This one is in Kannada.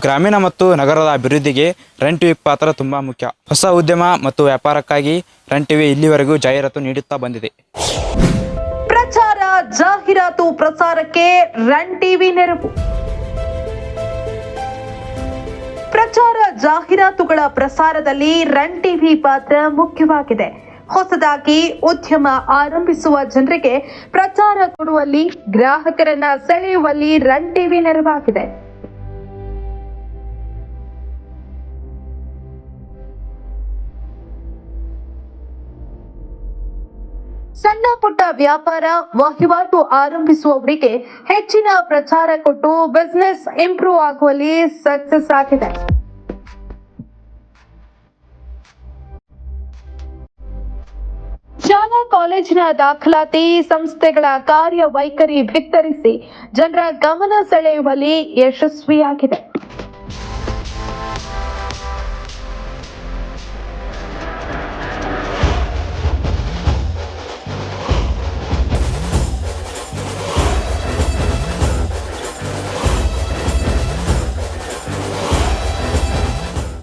ಗ್ರಾಮೀಣ ಮತ್ತು ನಗರದ ಅಭಿವೃದ್ಧಿಗೆ ರನ್ ಟಿವಿ ಪಾತ್ರ ತುಂಬ ಮುಖ್ಯ. ಹೊಸ ಉದ್ಯಮ ಮತ್ತು ವ್ಯಾಪಾರಕ್ಕಾಗಿ ರನ್ ಟಿವಿ ಇಲ್ಲಿವರೆಗೂ ಜಾಹೀರಾತು ನೀಡುತ್ತಾ ಬಂದಿದೆ. ಪ್ರಚಾರ, ಜಾಹೀರಾತು ಪ್ರಸಾರಕ್ಕೆ ರನ್ ಟಿವಿ ನೆರವು. ಪ್ರಚಾರ, ಜಾಹೀರಾತುಗಳ ಪ್ರಸಾರದಲ್ಲಿ ರನ್ ಟಿವಿ ಪಾತ್ರ ಮುಖ್ಯವಾಗಿದೆ. ಹೊಸದಾಗಿ ಉದ್ಯಮ ಆರಂಭಿಸುವ ಜನರಿಗೆ ಪ್ರಚಾರ ಕೊಡುವಲ್ಲಿ, ಗ್ರಾಹಕರನ್ನ ಸೆಳೆಯುವಲ್ಲಿ ರನ್ ಟಿವಿ ನೆರವಾಗಿದೆ. ಸಣ್ಣ ಪುಟ್ಟ ವ್ಯಾಪಾರ ವಹಿವಾಟು ಆರಂಭಿಸುವವರಿಗೆ ಹೆಚ್ಚಿನ ಪ್ರಚಾರ ಕೊಟ್ಟು ಬಿಸ್ನೆಸ್ ಇಂಪ್ರೂವ್ ಆಗುವಲ್ಲಿ ಸಕ್ಸಸ್ ಆಗಿದೆ. ಶಾಲಾ ಕಾಲೇಜಿನ ದಾಖಲಾತಿ ಸಂಸ್ಥೆಗಳ ಕಾರ್ಯವೈಖರಿ ಭಿತ್ತರಿಸಿ ಜನರ ಗಮನ ಸೆಳೆಯುವಲ್ಲಿ ಯಶಸ್ವಿಯಾಗಿದೆ.